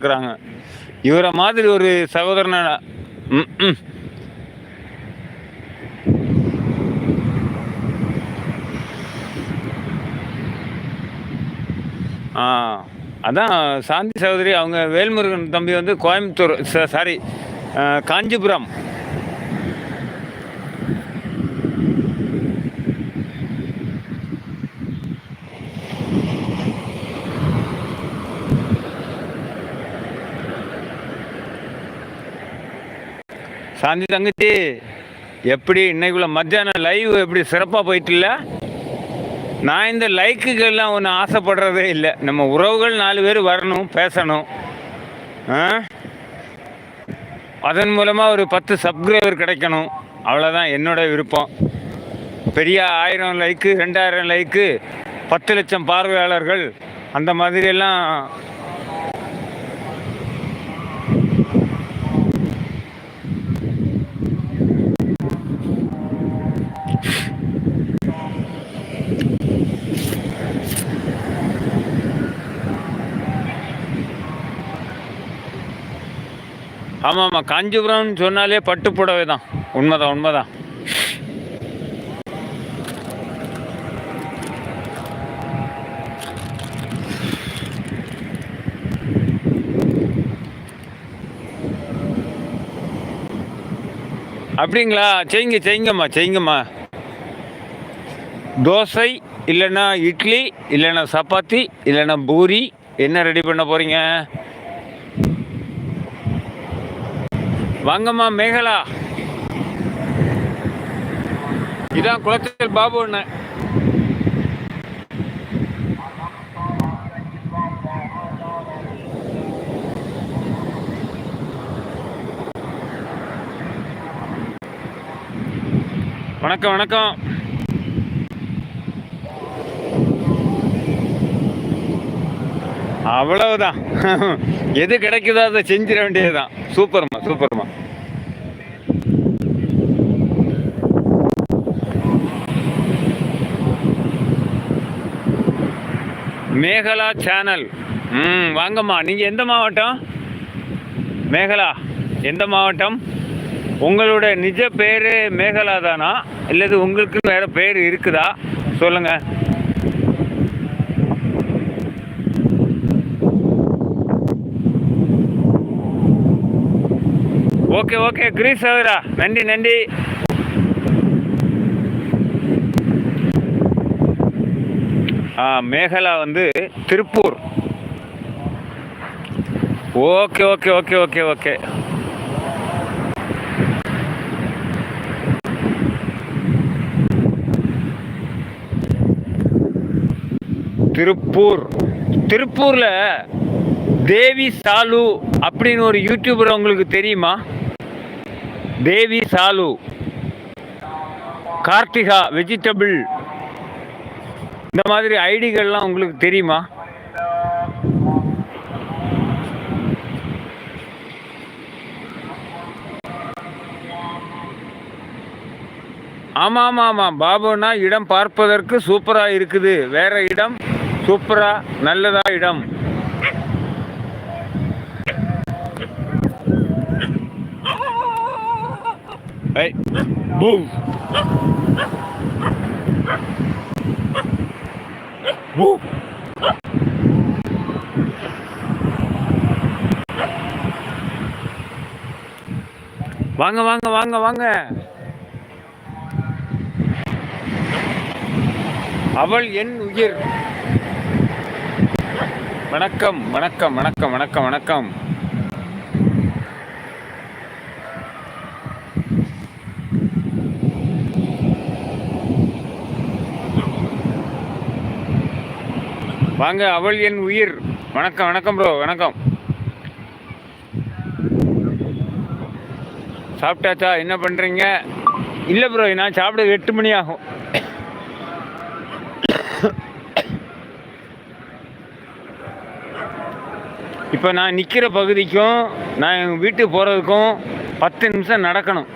இருக்கிறாங்க. இவரை மாதிரி ஒரு சகோதரனை ம் ஆ அதான் சாந்தி சகோதரி அவங்க வேல்முருகன் தம்பி வந்து கோயம்புத்தூர் சாரி காஞ்சிபுரம். சாந்தி தங்கச்சி எப்படி இன்னைக்குள்ள மத்தியானம் லைவ் எப்படி சிறப்பாக போயிட்டுல நான் இந்த லைக்குக்கெல்லாம் ஒன்று ஆசைப்படுறதே இல்லை. நம்ம உறவுகள் நாலு பேர் வரணும் பேசணும். ஆ? அதன் மூலமாக ஒரு பத்து சப்ஸ்கிரைபர் கிடைக்கணும். அவ்வளோதான் என்னோட விருப்பம். பெரிய ஆயிரம் லைக்கு ரெண்டாயிரம் லைக்கு பத்து லட்சம் பார்வையாளர்கள் அந்த மாதிரியெல்லாம் ஆமாம் ஆமாம் காஞ்சிபுரம்னு சொன்னாலே பட்டு புடவை தான். உண்மைதான் உண்மைதான். அப்படிங்களா? செய்யுங்க செய்யுங்கம்மா செய்யுங்கம்மா தோசை இல்லைன்னா இட்லி இல்லைன்னா சப்பாத்தி இல்லைன்னா பூரி. என்ன ரெடி பண்ண போகிறீங்க வாங்கம்மா மேகலா. இதான் குளத்தில் பாபு அண்ணன் வணக்கம் வணக்கம். அவ்வளவுதான். எது கிடைக்குதோ அதை செஞ்சிட வேண்டியதுதான். சூப்பர்மா சூப்பர்மா. மேகலா சேனல் ம் வாங்கம்மா. நீங்கள் எந்த மாவட்டம்? மேகலா. எந்த மாவட்டம்? உங்களோட நிஜ பேர் மேகலா தானா இல்லது உங்களுக்கு வேறு பேர் இருக்குதா? சொல்லுங்கள் ஓகே ஓகே. கிரீஸ் சகோதரா நன்றி நன்றி. ஆ மேகலா வந்து Tiruppur. Okay okay okay okay okay. Tiruppur. திருப்பூரில் தேவி சாலு அப்படின்னு ஒரு யூடியூபர் உங்களுக்கு தெரியுமா? தேவி சாலு கார்த்திகா வெஜிடபிள் இந்த மாதிரி ஐடிகள்லாம் உங்களுக்கு தெரியுமா? ஆமாம் ஆமாம் ஆமாம் பாபுனா இடம் பார்ப்பதற்கு சூப்பராக இருக்குது. வேறு இடம் சூப்பராக நல்லதாக இடம். Move. Move. வாங்க வாங்க வாங்க வாங்க அவள் என் உயிர் வணக்கம் வணக்கம் வணக்கம் வணக்கம் வணக்கம் வாங்க அவள் என் உயிர். வணக்கம் வணக்கம் ப்ரோ வணக்கம். சாப்பிட்டாச்சா? என்ன பண்ணுறீங்க இல்லை ப்ரோ நான் சாப்பிட எட்டு மணி ஆகும். இப்போ நான் நிற்கிற பகுதிக்கும் நான் எங்கள் வீட்டுக்கு போகிறதுக்கும் பத்து நிமிஷம் நடக்கணும்.